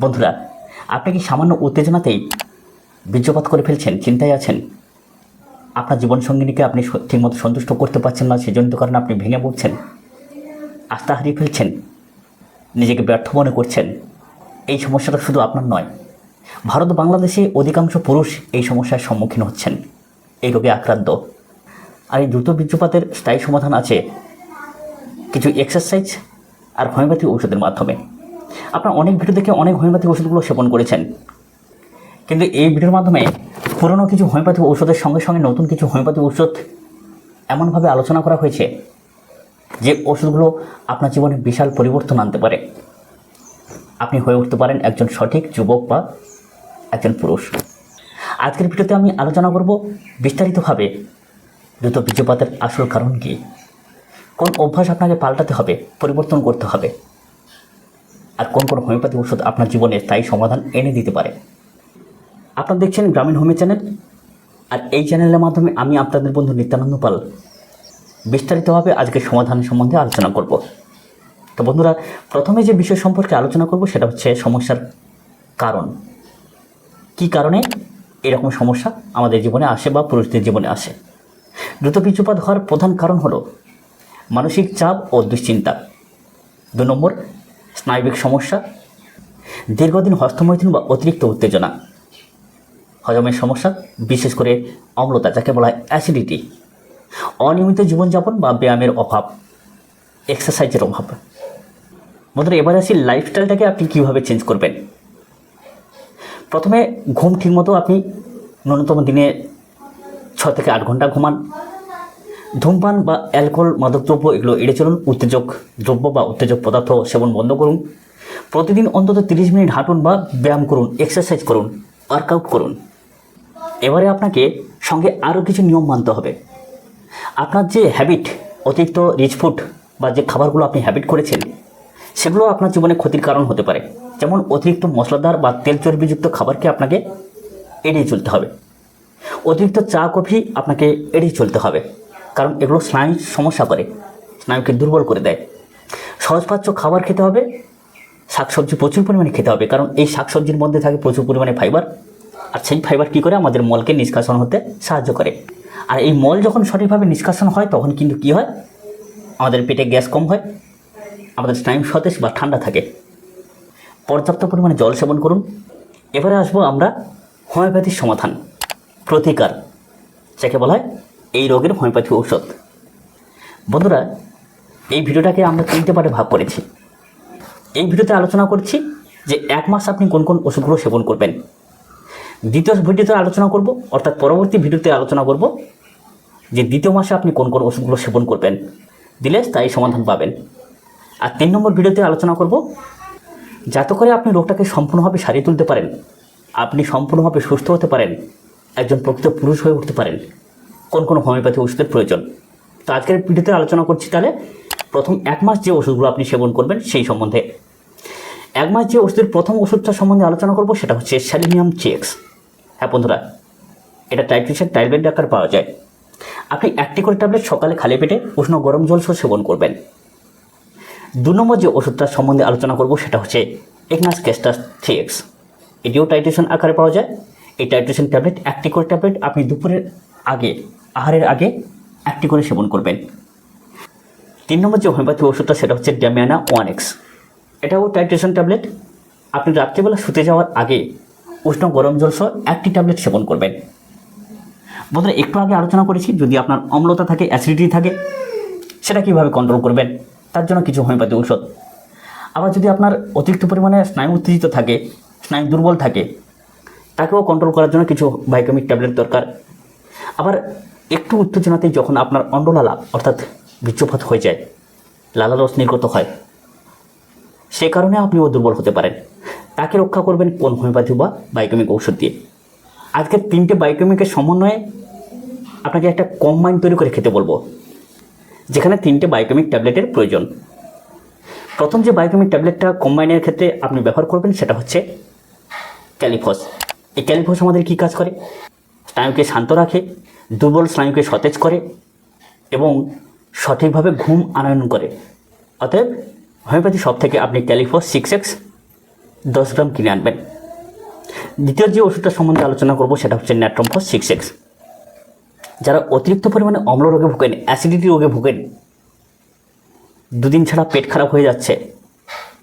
বন্ধুরা, আপনি কি সামান্য উত্তেজনাতেই বীর্যপাত করে ফেলছেন, চিন্তায় আছেন? আপনার জীবনসঙ্গিনীকে আপনি স- ঠিকমতো সন্তুষ্ট করতে পারছেন না, সেজন্য কারণে আপনি ভেঙে পড়ছেন, আস্থা হারিয়ে ফেলছেন, নিজেকে ব্যর্থ মনে করছেন। এই সমস্যাটা শুধু আপনার নয়, ভারত বাংলাদেশে অধিকাংশ পুরুষ এই সমস্যার সম্মুখীন হচ্ছেন। এই রোগে আক্রান্ত। আর এই দ্রুত বীর্যপাতের স্থায়ী সমাধান আছে কিছু এক্সারসাইজ আর হোমিওপ্যাথি ওষুধের মাধ্যমে। আপনার অনেক ভিডিও দেখে অনেক হোমিওপ্যাথি ওষুধগুলো সেবন করেছেন। কিন্তু এই ভিডিওর মাধ্যমে পুরনো কিছু হোমিওপ্যাথি ওষুধের সঙ্গে সঙ্গে নতুন কিছু হোমিওপ্যাথি ওষুধ এমনভাবে আলোচনা করা হয়েছে যে ওষুধগুলো আপনার জীবনে বিশাল পরিবর্তন আনতে পারে। আপনি হয়ে উঠতে পারেন একজন সঠিক যুবক বা একজন পুরুষ। আজকের ভিডিওতে আমি আলোচনা করব বিস্তারিতভাবে দ্রুত বীর্যপাতের আসল কারণ কী। কোন অভ্যাস আপনাকে পাল্টাতে হবে, পরিবর্তন করতে হবে। আর কোন কোন হোমিওপ্যাথি ওষুধ আপনার জীবনে স্থায়ী সমাধান এনে দিতে পারে। আপনারা দেখছেন গ্রামীণ হোমি চ্যানেল। আর এই চ্যানেলের মাধ্যমে আমি আপনাদের বন্ধু নিত্যানন্দ পাল বিস্তারিতভাবে আজকে সমাধান সম্বন্ধে আলোচনা করব। তো বন্ধুরা, প্রথমে যে বিষয় সম্পর্কে আলোচনা করব সেটা হচ্ছে সমস্যার কারণ। কি কারণে এরকম সমস্যা আমাদের জীবনে আসে বা পুরুষদের জীবনে আসে? দ্রুত বীর্যপাত হওয়ার প্রধান কারণ হলো মানসিক চাপ ও দুশ্চিন্তা। দু নম্বর স্নায়বিক সমস্যা, দীর্ঘদিন হস্তমৈথুন বা অতিরিক্ত উত্তেজনা, হজমের সমস্যা, বিশেষ করে অম্লতা, যাকে বলা হয় অ্যাসিডিটি অনিয়মিত জীবনযাপন বা ব্যায়ামের অভাব এক্সারসাইজের অভাব। বন্ধুরা, এবার আসি লাইফস্টাইলটাকে আপনি কীভাবে চেঞ্জ করবেন? প্রথমে ঘুম ঠিকমতো আপনি ন্যূনতম দিনে ছ থেকে আট ঘণ্টা ঘুমান। ধূমপান বা অ্যালকোহল, মাদকদ্রব্য এগুলো এড়ে চলুন। উত্তেজক দ্রব্য বা উত্তেজক পদার্থ সেবন বন্ধ করুন। প্রতিদিন অন্তত তিরিশ মিনিট হাঁটুন বা ব্যায়াম করুন, এক্সারসাইজ করুন ওয়ার্কআউট করুন। এবারে আপনাকে সঙ্গে আরও কিছু নিয়ম মানতে হবে। আপনার যে হ্যাবিট অতিরিক্ত রিচ ফুড বা যে খাবারগুলো আপনি হ্যাবিট করেছেন, সেগুলো আপনার জীবনে ক্ষতির কারণ হতে পারে। যেমন অতিরিক্ত মশলাদার বা তেল চর্বিযুক্ত খাবারকে আপনাকে এড়িয়ে চলতে হবে। অতিরিক্ত চা, কফি আপনাকে এড়িয়ে চলতে হবে। কারণ এগুলো স্নায়ু সমস্যা করে, স্নায়ুকে দুর্বল করে দেয়। সহজপাচ্য খাবার খেতে হবে, শাকসবজি প্রচুর পরিমাণে খেতে হবে, কারণ এই শাকসবজির মধ্যে থাকে প্রচুর পরিমাণে ফাইবার, আর সেই ফাইবার কী করে আমাদের মলকে নিষ্কাশন হতে সাহায্য করে। আর এই মল যখন সঠিকভাবে নিষ্কাশন হয়, তখন কিন্তু কী হয়? আমাদের পেটে গ্যাস কম হয়, আমাদের স্নায়ু সতেজ বা ঠান্ডা থাকে। পর্যাপ্ত পরিমাণে জল সেবন করুন। এবারে আসব আমরা হোমিওপ্যাথির সমাধান, প্রতিকার, যাকে বলা হয় এই রোগের হোমিওপ্যাথি ঔষধ। বন্ধুরা, এই ভিডিওটাকে আমরা তিনটে পার্টে ভাগ করেছি। এই ভিডিওতে আলোচনা করছি যে এক মাস আপনি কোন কোন ওষুধগুলো সেবন করবেন। দ্বিতীয় ভিডিওতে আলোচনা করব, অর্থাৎ পরবর্তী ভিডিওতে আলোচনা করব যে দ্বিতীয় মাসে আপনি কোন কোন ওষুধগুলো সেবন করবেন। দিলে স্থায়ী সমাধান পাবেন। আর তিন নম্বর ভিডিওতে আলোচনা করব, যাতে করে আপনি রোগটাকে সম্পূর্ণভাবে সারিয়ে তুলতে পারেন, আপনি সম্পূর্ণভাবে সুস্থ হতে পারেন, একজন প্রকৃত পুরুষ হয়ে উঠতে পারেন। কোন কোন হোমিওপ্যাথি ওষুধের প্রয়োজন। তো আজকের ভিডিওতে আলোচনা করছি তাহলে প্রথম এক মাস যে ওষুধগুলো আপনি সেবন করবেন সেই সম্বন্ধে। এক মাস যে ওষুধের প্রথম ওষুধটা সম্বন্ধে আলোচনা করব সেটা হচ্ছে স্যালিনিয়াম চেক্স। হ্যাঁ বন্ধুরা, এটা টাইট্রিশন ট্যাবলেট আকার পাওয়া যায়। আপনি একটি করে ট্যাবলেট সকালে খালি পেটে উষ্ণ গরম জল সহ সেবন করবেন। দু নম্বর যে ওষুধটার সম্বন্ধে আলোচনা করব সেটা হচ্ছে এগনাস কেস্টাস থ্রি এটিও টাইট্রেশন আকারে পাওয়া যায়। এই টাইট্রেশন ট্যাবলেট একটি করে ট্যাবলেট আপনি দুপুরের আগে আহারের আগে একটি করে সেবন করবেন। তিন নম্বর যে হোমিওপ্যাথি ওষুধটা, সেটা হচ্ছে ড্যামিয়ানা ওয়ান এক্স। এটাও টাইট্রেশন ট্যাবলেট। আপনি রাত্রিবেলা শুতে যাওয়ার আগে উষ্ণ গরম জল সহ একটি ট্যাবলেট সেবন করবেন। বন্ধুরা, একটু আগে আলোচনা করেছি, যদি আপনার অম্লতা থাকে, অ্যাসিডিটি থাকে, সেটা কীভাবে কন্ট্রোল করবেন? তার জন্য কিছু হোমিওপ্যাথি ঔষধ। আবার যদি আপনার অতিরিক্ত পরিমাণে স্নায়ু উত্তেজিত থাকে, স্নায়ু দুর্বল থাকে, তাকেও কন্ট্রোল করার জন্য কিছু ভাইটামিক ট্যাবলেট দরকার। আবার একটু উত্তেজনাতেই যখন আপনার অন্ডলালা, অর্থাৎ বীর্যপাত হয়ে যায়, লালারস নির্গত হয়, সে কারণে আপনিও দুর্বল হতে পারেন। তাকে রক্ষা করবেন কোন হোমিওপ্যাথি বা বায়োকেমিক ঔষধ দিয়ে। আজকের তিনটে বায়োকেমিকের সমন্বয়ে আপনাকে একটা কম্বাইন তৈরি করে খেতে বলব, যেখানে তিনটে বায়োকেমিক ট্যাবলেটের প্রয়োজন। প্রথম যে বায়োকেমিক ট্যাবলেটটা কম্বাইনের ক্ষেত্রে আপনি ব্যবহার করবেন, সেটা হচ্ছে ক্যালিফস। এই ক্যালিফস আমাদের কী কাজ করে? স্নায়ুকে শান্ত রাখে, দুর্বল স্নায়ুকে সতেজ করে এবং সঠিকভাবে ঘুম আনয়ন করে। অতএব হোমিওপ্যাথি সব থেকে আপনি ক্যালিফস সিক্স এক্স দশ গ্রাম কিনে আনবেন। দ্বিতীয় যে ওষুধটা সম্বন্ধে আলোচনা করব সেটা হচ্ছে ন্যাট্রমফস সিক্স এক্স। যারা অতিরিক্ত পরিমাণে অম্ল রোগে ভোগেন, অ্যাসিডিটি রোগে ভোগেন, দুদিন ছাড়া পেট খারাপ হয়ে যাচ্ছে,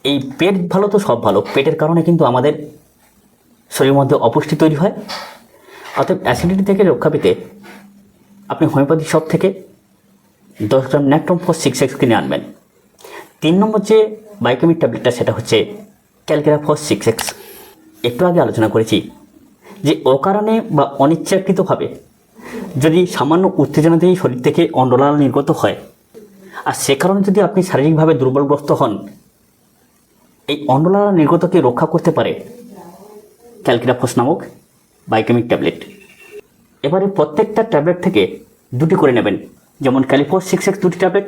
এই পেট ভালো তো সব ভালো। পেটের কারণে কিন্তু আমাদের শরীরের মধ্যে অপুষ্টি তৈরি হয়। অর্থাৎ অ্যাসিডিটি থেকে রক্ষা পেতে আপনি হোমিওপ্যাথি শপ থেকে দশ gram natrum four six X কিনে আনবেন। তিন নম্বর যে বায়োকেমিক ট্যাবলেটটা সেটা হচ্ছে ক্যালকেরা ফোর সিক্স এক্স একটু আগে আলোচনা করেছি যে অকারণে বা অনিচ্ছাকৃতভাবে যদি সামান্য উত্তেজনাতেই শরীর থেকে অন্ডলাল নির্গত হয়, আর সে কারণে যদি আপনি শারীরিকভাবে দুর্বলগ্রস্ত হন, এই অন্ডলাল নির্গতকে রক্ষা করতে পারে ক্যালকিরাফোস নামক বায়োকেমিক ট্যাবলেট এবারে প্রত্যেকটা ট্যাবলেট থেকে দুটি করে নেবেন। যেমন ক্যালিফোর সিক্স এক্স দুটি tablet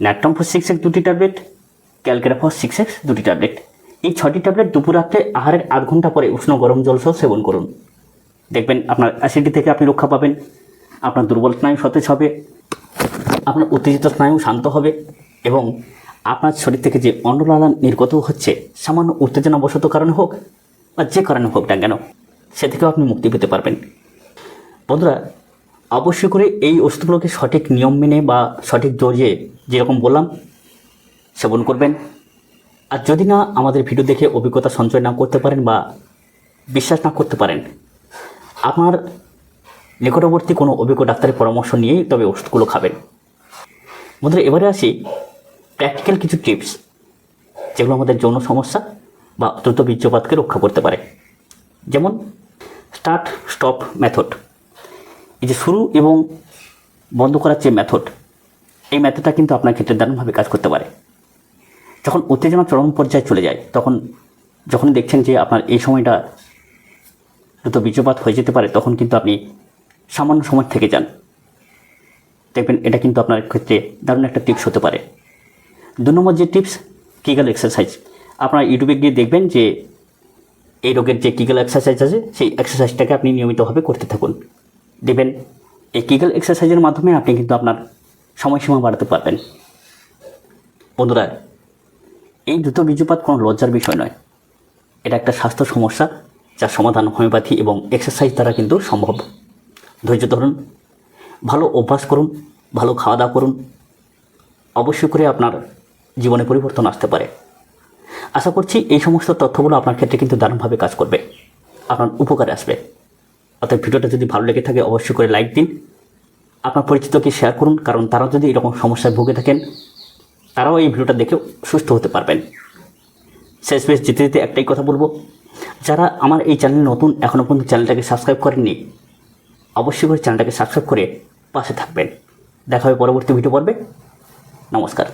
natrum four six X দুটি tablet calcarea four six X দুটি ট্যাবলেট এই ছটি ট্যাবলেট দুপুর রাত্রে আহারের আধ ঘণ্টা পরে উষ্ণ গরম জল সহ সেবন করুন। দেখবেন আপনার অ্যাসিডি থেকে আপনি রক্ষা পাবেন, আপনার দুর্বল স্নায়ু সতেজ হবে, আপনার উত্তেজিত স্নায়ু শান্ত হবে এবং আপনার শরীর থেকে যে অন্নলালন নির্গত হচ্ছে, সামান্য উত্তেজনাবশত কারণে হোক বা যে কারণে হোক না কেন সে থেকেও আপনি মুক্তি পেতে পারবেন। বন্ধুরা, অবশ্যই করে এই ওষুধগুলোকে সঠিক নিয়ম মেনে বা সঠিক ডোজে যেরকম বললাম, সেবন করবেন। আর যদি না আমাদের ভিডিও দেখে অভিজ্ঞতা সঞ্চয় না করতে পারেন বা বিশ্বাস না করতে পারেন, আপনার নিকটবর্তী কোনো অভিজ্ঞ ডাক্তারের পরামর্শ নিয়েই তবে ওষুধগুলো খাবেন। বন্ধুরা, এবারে আসি প্র্যাকটিক্যাল কিছু টিপস, যেগুলো আমাদের যৌন সমস্যা বা দ্রুত বীর্যপাতকে রক্ষা করতে পারে। যেমন স্টার্ট স্টপ মেথড এই যে শুরু এবং বন্ধ করার যে মেথড এই মেথডটা কিন্তু আপনার ক্ষেত্রে দারুণভাবে কাজ করতে পারে। যখন উত্তেজনা চরম পর্যায়ে চলে যায়, তখন যখন দেখছেন যে আপনার এই সময়টা দ্রুত বীর্যপাত হয়ে যেতে পারে, তখন কিন্তু আপনি সামান্য সময় থেকে যান। দেখবেন এটা কিন্তু আপনার ক্ষেত্রে দারুণ একটা টিপস হতে পারে। দু নম্বর যে টিপস কিগাল এক্সারসাইজ আপনার ইউটিউবে গিয়ে দেখবেন যে এই রোগের যে কিগাল এক্সারসাইজ আছে, সেই এক্সারসাইজটাকে আপনি নিয়মিতভাবে করতে থাকুন। দেখবেন এই কিগাল এক্সারসাইজের মাধ্যমে আপনি কিন্তু আপনার সময়সীমা বাড়াতে পারবেন। বন্ধুরা, এই দ্রুত বীজপাত কোনো লজ্জার বিষয় নয়। এটা একটা স্বাস্থ্য সমস্যা যার সমাধান, হোমিওপ্যাথি এবং এক্সারসাইজ দ্বারা কিন্তু সম্ভব। ধৈর্য ধরুন, ভালো অভ্যাস করুন, ভালো খাওয়া দাওয়া করুন। অবশ্যই করে আপনার জীবনে পরিবর্তন আসতে পারে। আশা করছি এই সমস্ত তথ্যগুলো আপনার ক্ষেত্রে কিন্তু দারুণভাবে কাজ করবে। আপনার উপকারে আসবে। অর্থাৎ ভিডিওটা যদি ভালো লেগে থাকে, অবশ্যই করে লাইক দিন। আপনার পরিচিতকে শেয়ার করুন, কারণ তারা যদি এরকম সমস্যায় ভুগে থাকেন, তারাও এই ভিডিওটা দেখে সুস্থ হতে পারবেন। শেষ বেশ যেতে যেতে একটাই কথা বলব। যারা আমার এই চ্যানেল নতুন এখনও পর্যন্ত চ্যানেলটাকে সাবস্ক্রাইব করেননি, অবশ্যই করে চ্যানেলটাকে সাবস্ক্রাইব করে পাশে থাকবেন। দেখা হবে পরবর্তী ভিডিও পর্বে। নমস্কার।